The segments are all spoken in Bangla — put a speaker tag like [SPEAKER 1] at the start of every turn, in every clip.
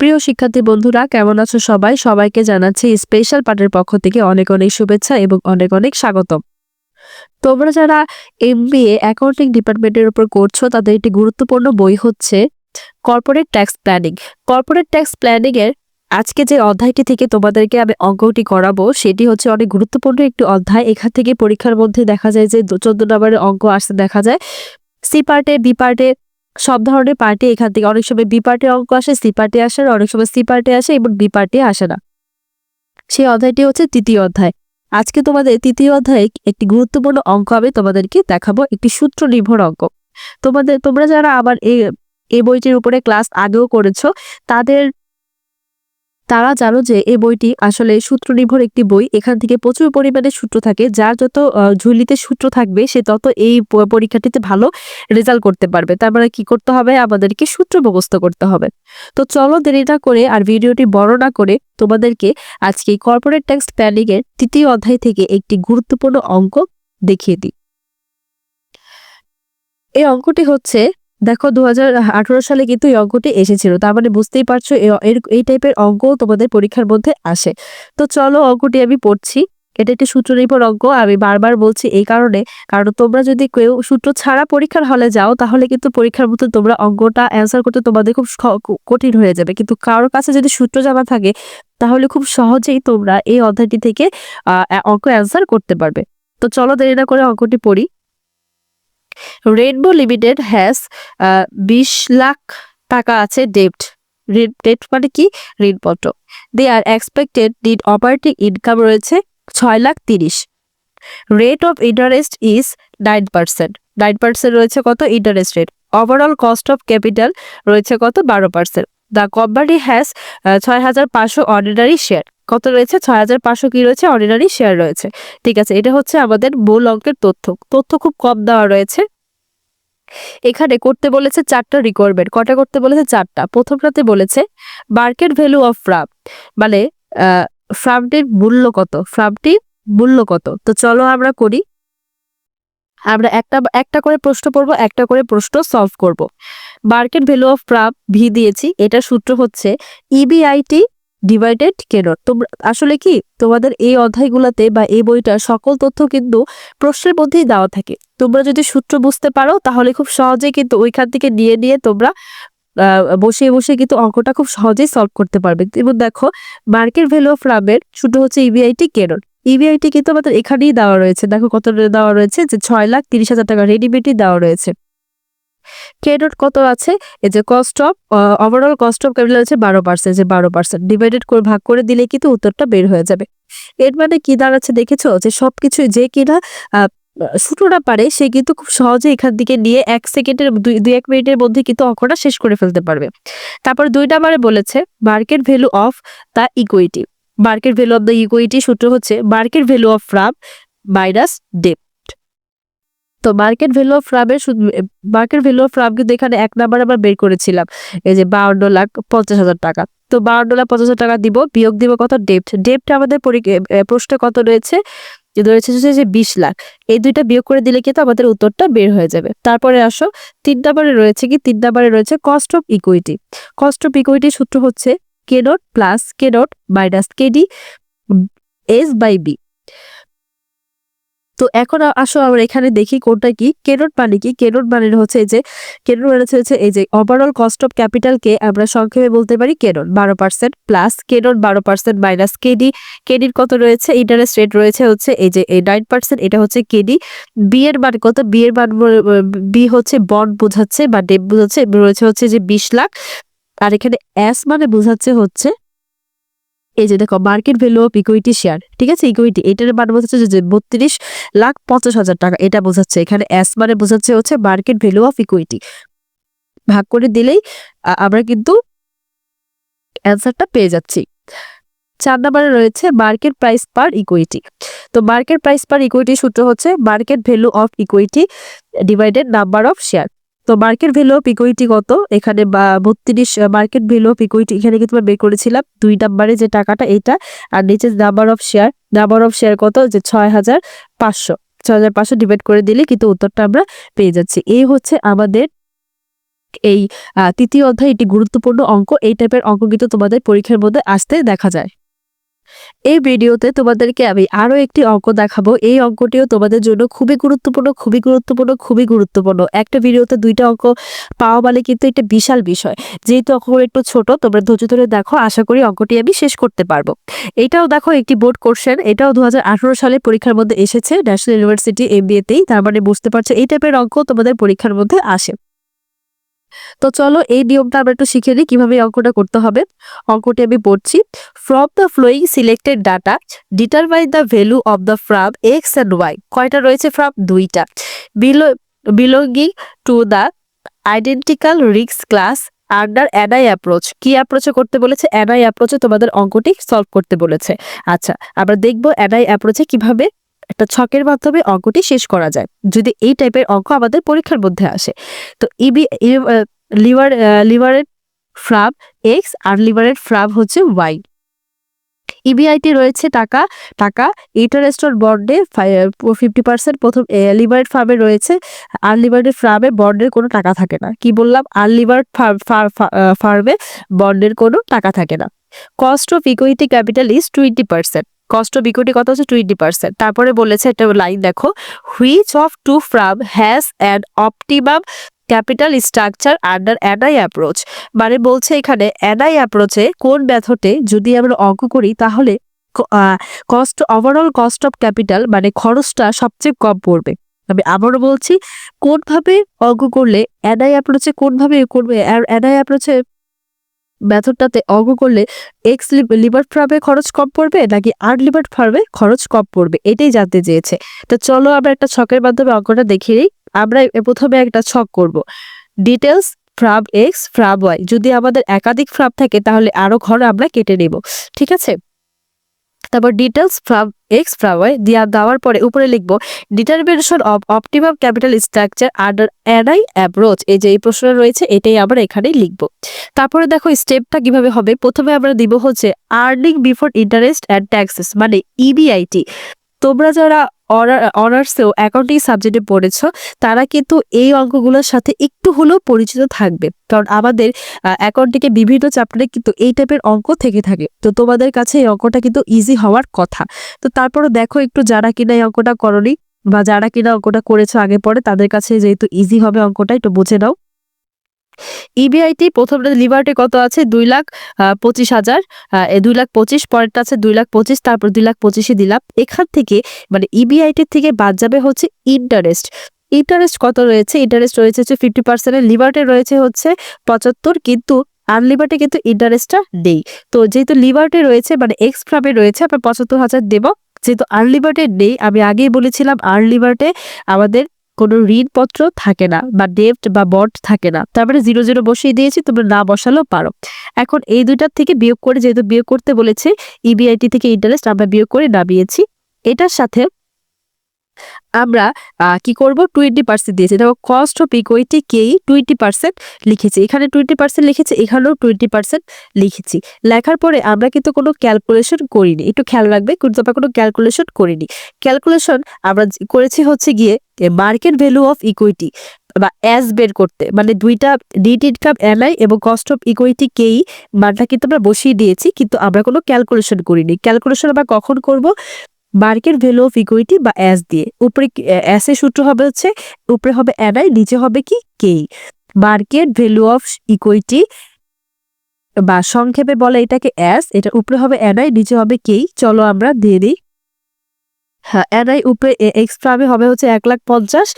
[SPEAKER 1] প্রিয় শিক্ষার্থী বন্ধুরা, কেমন আছো সবাই? সবাইকে জানাচ্ছি স্পেশাল পার্টের পক্ষ থেকে অনেক অনেক শুভেচ্ছা এবং অনেক অনেক স্বাগতম। তোমরা যারা এমবিএ অ্যাকাউন্টিং ডিপার্টমেন্টের উপর করছ, তাদের একটি গুরুত্বপূর্ণ বই হচ্ছে corporate tax planning corporate tax planning এর আজকে যে অধ্যায়টি থেকে তোমাদেরকে আমি অঙ্কটি করাবো, সেটি হচ্ছে অনেক গুরুত্বপূর্ণ একটি অধ্যায়। এখান থেকে পরীক্ষার মধ্যে দেখা যায় যে চোদ্দ নম্বরের অঙ্ক আসতে দেখা যায়। সি পার্টে বি পার্টে সব ধরনের পার্টি এখান থেকে, অনেক সময় বি পার্টি অঙ্ক আসে সি পার্টি আসে, অনেক সময় সি পার্টি আসে এবং বি পার্টি আসে না। সেই অধ্যায়টি হচ্ছে তৃতীয় অধ্যায়। আজকে তোমাদের তৃতীয় অধ্যায়ে একটি গুরুত্বপূর্ণ অঙ্ক আমি তোমাদেরকে দেখাবো, একটি সূত্র নির্ভর অঙ্ক। তোমাদের, তোমরা যারা আবার এই এই বইটির উপরে ক্লাস আগেও করেছ, তাদের তারা জানো যে এই বইটি আসলে সূত্র নির্ভর একটি বই। এখান থেকে প্রচুর পরিমাণে সূত্র থাকে। যার যত ঝুলিতে সূত্র থাকবে, সে তত এই পরীক্ষাটিতে ভালো রেজাল্ট করতে পারবে। তার মানে কি করতে হবে? আমাদেরকে সূত্র মুখস্থ করতে হবে। তো চলো দেরি না করে আর ভিডিওটি বড় না করে তোমাদেরকে আজকে কর্পোরেট ট্যাক্স প্ল্যানিং এর তৃতীয় অধ্যায় থেকে একটি গুরুত্বপূর্ণ অঙ্ক দেখিয়ে দিই। এই অঙ্কটি হচ্ছে দেখো দু হাজার আঠেরো সালে কিন্তু এই অঙ্কটি এসেছিল, তার মানে বুঝতেই পারছ এই টাইপের অঙ্ক তোমাদের পরীক্ষার মধ্যে আসে। তো চলো অঙ্কটি আমি পড়ছি, এটা একটি সূত্র নির্ভর অঙ্ক, আমি বারবার বলছি এই কারণে, কারণ তোমরা যদি কেউ সূত্র ছাড়া পরীক্ষার হলে যাও, তাহলে কিন্তু পরীক্ষার মধ্যে তোমরা অঙ্কটা অ্যান্সার করতে তোমাদের খুব কঠিন হয়ে যাবে। কিন্তু কারোর কাছে যদি সূত্র জানা থাকে, তাহলে খুব সহজেই তোমরা এই অধ্যায়টি থেকে অঙ্ক অ্যান্সার করতে পারবে। তো চলো দেরি না করে অঙ্কটি পড়ি। রেনবো লিমিটেড হ্যাজ বিশ লাখ টাকা আছে ডেপ্ট ডেট মানে কি? ঋণপত্র they are expected net operating income রয়েছে ছয় লাখ তিরিশ। Rate of interest is nine percent nine percent রয়েছে কত? Interest rate overall cost of capital রয়েছে কত? বারো পার্সেন্ট দ্য কোম্পানি হ্যাজ ছয় হাজার পাঁচশো অর্ডিনারি শেয়ার কত রয়েছে? ছয় হাজার পাঁচশো কি রয়েছে? অর্ডিনারি শেয়ার রয়েছে। ঠিক আছে, এটা হচ্ছে আমাদের মূল অঙ্কের তথ্য। তথ্য খুব কম দেওয়া রয়েছে। এখানে করতে বলেছে চারটা রিকোয়ারমেন্ট কটা করতে বলেছে? চারটা। প্রথমটাতে বলেছে মার্কেট ভ্যালু অফ ফ্রাম মানে ফ্রামটির মূল্য কত? ফ্রামটির মূল্য কত? তো চলো আমরা করি। আমরা একটা একটা করে প্রশ্ন পড়ব একটা করে প্রশ্ন সলভ করব। Market value of firm V দিয়েছি। এটা সূত্র হচ্ছে E ইবিআইটি ডিভাইডেড কেনর তোমরা আসলে কি? তোমাদের এই অধ্যায়গুলোতে বা এই বইটার সকল তথ্য কিন্তু প্রশ্নের মধ্যেই দেওয়া থাকে। তোমরা যদি সূত্র বুঝতে পারো, তাহলে খুব সহজেই কিন্তু ওইখান থেকে নিয়ে নিয়ে তোমরা বসে বসে কিন্তু অঙ্কটা খুব সহজেই সলভ করতে পারবে। এবং দেখো মার্কেট ভ্যালু অফ রামের সূত্র হচ্ছে ইবিআইটি কেনর ইবিআইটি কিন্তু আমাদের এখানেই দেওয়া রয়েছে। দেখো কত দেওয়া রয়েছে? যে ছয় লাখ তিরিশ হাজার টাকা রেডিমেডই দেওয়া রয়েছে। কেনট কত আছে? এই যে cost of overall cost of capital হচ্ছে বারো পার্সেন্ট যে বারো পার্সেন্ট ডিভাইডেড করে ভাগ করে দিলে কিন্তু উত্তরটা বের হয়ে যাবে। এর মানে কি দাঁড়াচ্ছে দেখেছ? যে সবকিছু যে কিনা সূত্রটা পারে, সে কিন্তু খুব সহজে এখান থেকে নিয়ে এক সেকেন্ডের, দুই দুই, এক মিনিটের মধ্যে কিন্তু অঙ্কটা শেষ করে ফেলতে পারবে। তারপর দুই নাম্বারে বলেছে market value of the equity market value of the equity সূত্র হচ্ছে market value of firm minus debt তো মার্কেট ভ্যালু অফ ফ্রামের মার্কেট ভ্যালু অফ ফ্রাম কিন্তু এখানে এক নাম্বার আমরা বের করেছিলাম। এই যে বাউন্ন লাখ পঞ্চাশ হাজার টাকা। তো বাউন্ন লাখ পঞ্চাশ হাজার টাকা দিব, বিয়োগ দিব কত? ডেপ্ট ডেপ্ট আমাদের প্রশ্নে কত রয়েছে? হচ্ছে যে বিশ লাখ। এই দুইটা বিয়োগ করে দিলে কিন্তু আমাদের উত্তরটা বের হয়ে যাবে। তারপরে আসো, তিন নাম্বারে রয়েছে কি? তিন নাম্বারে রয়েছে cost of equity cost of equity সূত্র হচ্ছে K naught plus K naught minus KD S by B তো এখন আসো আমরা এখানে দেখি কোনটা কি? কেনট মানে কি? কেনট মানে হচ্ছে এই যে কেনট মানে হচ্ছে এই যে ওভারঅল কস্ট অফ ক্যাপিটালকে আমরা সংক্ষেপে বলতে পারি কেনট বারো পার্সেন্ট প্লাস কেনট বারো পার্সেন্ট মাইনাস কেডি। কেডির কত রয়েছে? ইন্টারেস্ট রেট রয়েছে হচ্ছে এই যে নাইন পার্সেন্ট এটা হচ্ছে কেডি। বি এর মান কত? বি এর মান বি হচ্ছে বন্ড বোঝাচ্ছে বা ডেপ বোঝাচ্ছে, রয়েছে হচ্ছে যে বিশ লাখ। আর এখানে এস মানে বোঝাচ্ছে হচ্ছে এই যে দেখো market value of equity share ঠিক আছে? ইকুইটি এটার মান বোঝাচ্ছে যে- বত্রিশ লাখ পঞ্চাশ হাজার টাকা, এটা বোঝাচ্ছে। এখানে অ্যাস মানে বোঝাচ্ছে হচ্ছে মার্কেট ভ্যালু অফ ইকুইটি ভাগ করে দিলেই আমরা কিন্তু অ্যান্সারটা পেয়ে যাচ্ছি। চার নাম্বারে রয়েছে মার্কেট প্রাইস পার ইকুইটি তো মার্কেট প্রাইস পার ইকুইটি সূত্র হচ্ছে market value of equity divided number of share তো মার্কেট ভ্যালু অফ ইকুইটি কত? এখানে বত্রিশ মার্কেট ভ্যালু অফ ইকুইটি এখানে কিন্তু আমরা বের করেছিলাম। দুই নাম্বারে যে টাকাটা এটা, আর নিচে number of share number of share কত? যে ছয় হাজার পাঁচশো। ছয় হাজার পাঁচশো ডিভাইড করে দিলে কিন্তু উত্তরটা আমরা পেয়ে যাচ্ছি। এই হচ্ছে আমাদের এই তৃতীয় অধ্যায়, এটি গুরুত্বপূর্ণ অঙ্ক। এই টাইপের অঙ্ক কিন্তু তোমাদের পরীক্ষার মধ্যে আসতে দেখা যায়। এই ভিডিওতে তোমাদেরকে আমি আরও একটি অঙ্ক দেখাবো। এই অঙ্কটিও তোমাদের জন্য খুবই গুরুত্বপূর্ণ খুবই গুরুত্বপূর্ণ খুবই গুরুত্বপূর্ণ। একটা ভিডিওতে দুইটা অঙ্ক পাওয়া মানে কিন্তু এটা বিশাল বিষয়। যেহেতু অঙ্কগুলো একটু ছোট, তোমরা ধৈর্য ধরে দেখো, আশা করি অঙ্কটি আমি শেষ করতে পারব। এটাও দেখো একটি বোর্ড কোশ্চেন, এটাও দু হাজার আঠারো সালে পরীক্ষার মধ্যে এসেছে, ন্যাশনাল ইউনিভার্সিটি এমবিএতেই তার মানে বুঝতে পারছ, এই টাইপের অঙ্ক তোমাদের পরীক্ষার মধ্যে আসে। তো চলো এই নিয়মটা আমরা একটু শিখে নিই কীভাবে অঙ্কটা করতে হবে। অঙ্কটি আমি পড়ছি from the following selected data determine the value of the firm X and Y কয়টা রয়েছে ফ্রাম দুইটা। Below belonging to the identical রিক্স class under N I approach কি অ্যাপ্রোচে করতে বলেছে? অ্যানাই অ্যাপ্রোচে তোমাদের অঙ্কটি সলভ করতে বলেছে। আচ্ছা আমরা দেখব অ্যানাই অ্যাপ্রোচে কীভাবে একটা ছকের মাধ্যমে অঙ্কটি শেষ করা যায়। যদি এই টাইপের অঙ্ক আমাদের পরীক্ষার মধ্যে আসে। তো ইবি লিভার লিভারের ফ্রাব এক্স আর লিভারের ফ্রাব হচ্ছে ওয়াই ইবিআইটি রয়েছে টাকা টাকা ইন্টারেস্টর বন্ডে ফিফটি পার্সেন্ট প্রথম লিভারেড ফার্মে রয়েছে আনলিভারেড ফার্মে বন্ডের কোনো টাকা থাকে না। কি বললাম? আনলিভারেড ফার্মে বন্ডের কোনো টাকা থাকে না। Cost of equity capital is twenty percent cost of equity কত হচ্ছে? টোয়েন্টি পার্সেন্ট তারপরে বলেছে একটা লাইন দেখো which of two firm has an optimum capital structure under NI approach মানে বলছে এখানে অ্যানাই অ্যাপ্রোচে কোন মেথডে যদি আমরা অঙ্ক করি তাহলে cost overall cost of capital মানে খরচটা সবচেয়ে কম পড়বে। আমি আবারও বলছি, কোনভাবে অঙ্ক করলে অ্যানাই অ্যাপ্রোচে কোনভাবে করবে? আর অ্যানাই অ্যাপ্রোচে মেথডটাতে অঙ্ক করলে এক্স লিভার ফার্মে খরচ কম পড়বে নাকি আর লিভার ফার্মে খরচ কম পড়বে? এটাই জানতে চেয়েছে। তো চলো আমরা একটা ছকের মাধ্যমে অঙ্কটা দেখিয়ে নিই আমরা প্রথমে একটা ছক করব। Details firm X firm Y যদি আমাদের একাধিক ফ্রাব থাকে তাহলে আরও ঘর আমরা কেটে নেব। ঠিক আছে? তারপর ডিটেলস এক্স ফ্লাওয়ার দিয়া দেওয়ার পরে উপরে লিখব determination of optimum capital structure under NI approach এই যে এই প্রশ্নটা রয়েছে, এটাই আবার এখানেই লিখব। তারপরে দেখো স্টেপটা কীভাবে হবে? প্রথমে আমরা দিব হচ্ছে earning before interest and taxes মানে ইবিআইটি তোমরা যারা অনার্সেও অ্যাকাউন্টিং সাবজেক্টে পড়েছো, তারা কিন্তু এই অঙ্কগুলোর সাথে একটু হলেও পরিচিত থাকবে। কারণ আমাদের অ্যাকাউন্টিংয়ে বিভিন্ন চ্যাপ্টারে কিন্তু এই টাইপের অঙ্ক থেকে থাকে। তো তোমাদের কাছে এই অঙ্কটা কিন্তু ইজি হওয়ার কথা। তো তারপরে দেখো একটু যারা কিনা এই অঙ্কটা করনি বা যারা কিনা অঙ্কটা করেছ আগে পরে, তাদের কাছে যেহেতু ইজি হবে অঙ্কটা একটু বুঝে নাও। ইবিআইটি প্রথমটা লিবার্টি কত আছে? দুই লাখ পঁচিশ হাজার দুই লাখ পঁচিশ, পরেরটা আছে দুই লাখ পঁচিশ, তারপর দুই লাখ পঁচিশে দিলাম। এখান থেকে মানে ইবিআইটির থেকে বাদ যাবে হচ্ছে ইন্টারেস্ট ইন্টারেস্ট কত রয়েছে? ইন্টারেস্ট রয়েছে হচ্ছে ফিফটি পার্সেন্টের লিবার্টে রয়েছে হচ্ছে পঁচাত্তর, কিন্তু আনলিবার্টে কিন্তু ইন্টারেস্টটা নেই। তো যেহেতু লিবার্টে রয়েছে মানে এক্স ফ্রামে রয়েছে, আমরা পঁচাত্তর হাজার দেবো। যেহেতু আনলিবার্টে নেই, আমি আগেই বলেছিলাম আনলিবার্টে আমাদের কোনো ঋণপত্র থাকে না বা ডেপ্ট বা বট থাকে না। তারপরে জিরো জিরো বসিয়ে দিয়েছি, তোমরা না বসালেও পারো। এখন এই দুইটার থেকে বিয়োগ করে, যেহেতু বিয়োগ করতে বলেছে ইবিআইটি থেকে ইন্টারেস্ট আমরা বিয়োগ করে নামিয়েছি। এটার সাথে আমরা কি করব? টোয়েন্টি পার্সেন্ট দিয়েছি। দেখো cost of equity KE twenty percent লিখেছি। এখানে টোয়েন্টি পার্সেন্ট লিখেছি, এখানেও টোয়েন্টি পার্সেন্ট লিখেছি। লেখার পরে আমরা কিন্তু কোনো ক্যালকুলেশন করিনি। একটু খেয়াল রাখবে, কিন্তু আমরা কোনো ক্যালকুলেশন করিনি। ক্যালকুলেশন আমরা করেছি হচ্ছে গিয়ে মার্কেট ভ্যালু অফ ইকুইটি বা অ্যাস বের করতে। মানে দুইটা ডিট ইনকাম এনআই এবং কস্ট অফ ইকুইটি কেই মানটা কিন্তু আমরা বসিয়ে দিয়েছি, কিন্তু আমরা কোনো ক্যালকুলেশন করিনি। ক্যালকুলেশন আমরা কখন করব? মার্কেট ভ্যালু অফ ইকুইটি বা অ্যাস দিয়ে। উপরে অ্যাস সূত্র হবে হচ্ছে, উপরে হবে এনআই নিচে হবে কি কেই। মার্কেট ভ্যালু অফ ইকুইটি বা সংক্ষেপে বলে এটাকে অ্যাস এটা উপরে হবে এনআই নিচে হবে কেই। চলো আমরা দিয়ে দিই। হ্যাঁ এনআই উপরে এক্সট্রা হবে হচ্ছে এক লাখ পঞ্চাশ,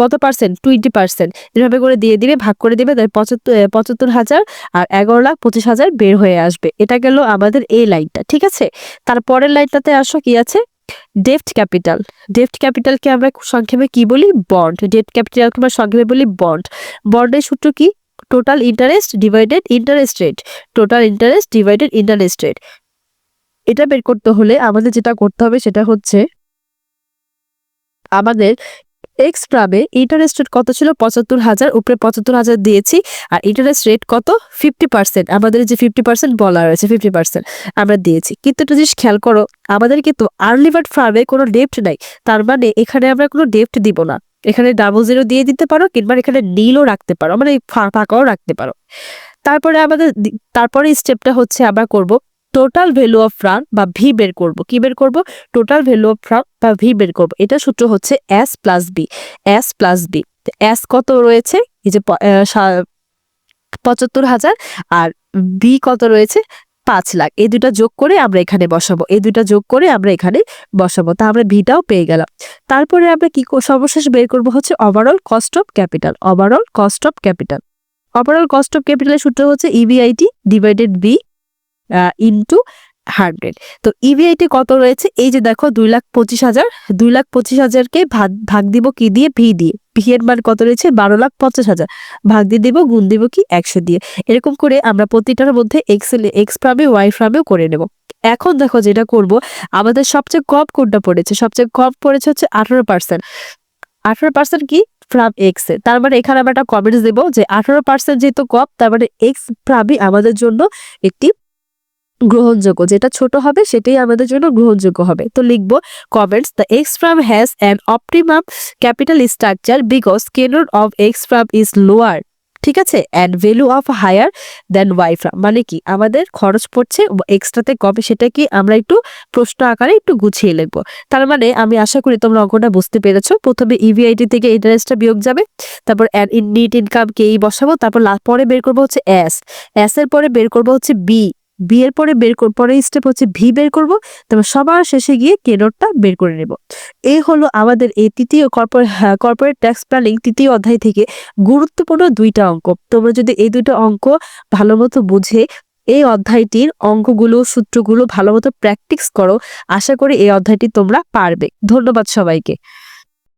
[SPEAKER 1] কত পার্সেন্ট টোয়েন্টি পার্সেন্ট এভাবে করে দিয়ে দিবে ভাগ করে দিবে তাই পঁচাত্তর পঁচাত্তর হাজার আর এগারো লাখ পঁচিশ হাজার বের হয়ে আসবে। এটা গেল আমাদের এই লাইনটা ঠিক আছে? তারপরের লাইনটাতে আসো, কি আছে? ডেফট ক্যাপিটাল ডেফট ক্যাপিটালকে আমরা সংক্ষেপে কি বলি? বন্ড ডেফট ক্যাপিটালকে আমরা সংক্ষেপে বলি বন্ড বন্ডের সূত্র কি? Total interest divided interest rate total interest divided interest rate এটা বের করতে হলে আমাদের যেটা করতে হবে সেটা হচ্ছে আমাদের এক্স প্রাবে ইন্টারেস্ট রেট কত ছিল? পঁচাত্তর হাজার, উপরে পঁচাত্তর হাজার দিয়েছি, আর ইন্টারেস্ট রেট কত? ফিফটি পার্সেন্ট আমাদের যে ফিফটি পার্সেন্ট বলা রয়েছে ফিফটি পার্সেন্ট আমরা দিয়েছি। কিন্তু একটা জিনিস খেয়াল করো, আমাদের কিন্তু আর্লিভার্ড ফার্মে কোনো ডেপ্ট নাই, তার মানে এখানে আমরা কোনো ডেপ্ট দিব না। এখানে ডাবল জিরো দিয়ে দিতে পারো, কিংবা এখানে নীলও রাখতে পারো মানে ফাঁকাও রাখতে পারো। তারপরে আমাদের তারপরে স্টেপটা হচ্ছে আমরা করব টোটাল ভ্যালু অফ ফ্রান বা ভি বের করব। কি বের করব? টোটাল ভ্যালু অফ ফ্রান বা ভি বের করব। এটা সূত্র হচ্ছে S plus B S plus B S কত রয়েছে? এই যে পঁচাত্তর হাজার। আর বি কত রয়েছে? পাঁচ লাখ। এই দুটা যোগ করে আমরা এখানে বসাবো। এই দুটা যোগ করে আমরা এখানে বসাবো। তা আমরা ভিটাও পেয়ে গেলাম। তারপরে আমরা কি সর্বশেষ বের করব হচ্ছে overall cost of capital overall cost of capital overall cost of ক্যাপিটালের সূত্র হচ্ছে EBIT divided B into hundred তো E ইবিআইটি কত রয়েছে? এই যে দেখো, দুই লাখ পঁচিশ হাজার। দুই লাখ পঁচিশ হাজারকে ভাগ ভাগ দিব কি দিয়ে? ভি দিয়ে। ভি এর মান কত রয়েছে? বারো লাখ পঞ্চাশ হাজার। ভাগ দিয়ে দিব, গুণ দিব কি? একশো দিয়ে। এরকম করে আমরা প্রতিটার মধ্যে এক্স এক্স ফ্রামে ওয়াই ফ্রামেও করে নেব। এখন দেখো যেটা করব, আমাদের সবচেয়ে কম কোনটা পড়েছে? সবচেয়ে কম পড়েছে হচ্ছে আঠারো পার্সেন্ট আঠারো পার্সেন্ট কি? ফ্রাম এক্স এ। তার মানে এখানে আমরা একটা কমেন্টস দেবো যে আঠারো পার্সেন্ট যেহেতু কম, তার মানে এক্স ফ্রামই আমাদের জন্য একটি গ্রহণযোগ্য। যেটা ছোট হবে, সেটাই আমাদের জন্য গ্রহণযোগ্য হবে। তো লিখব comments the X firm has an optimum capital structure because K naught of X firm is lower ঠিক আছে? And value of higher than Y firm মানে কি? আমাদের খরচ পড়ছে এক্সট্রাতে কমে সেটা কি আমরা একটু প্রশ্ন আকারে একটু গুছিয়ে লিখব। তার মানে আমি আশা করি তোমরা অঙ্কটা বুঝতে পেরেছ। প্রথমে E ইভিআইটি থেকে ইন্টারেস্টটা বিয়োগ যাবে, তারপর নিট ইনকাম কে বসাবো, তারপর পরে বের করব হচ্ছে এস এস এর পরে বের করব হচ্ছে বি বি এর পরে বের কর পরে স্টেপ হচ্ছে ভি বের করব, তারপর সবার শেষে গিয়ে কে বের করে নেব। এই হলো আমাদের এই তৃতীয় কর্পোরেট কর্পোরেট ট্যাক্স প্ল্যানিং তৃতীয় অধ্যায় থেকে গুরুত্বপূর্ণ দুইটা অঙ্ক। তোমরা যদি এই দুটো অঙ্ক ভালো মতো বুঝে এই অধ্যায়টির অঙ্কগুলো, সূত্রগুলো ভালো মতো প্র্যাকটিস করো, আশা করি এই অধ্যায়টি তোমরা পারবে। ধন্যবাদ সবাইকে।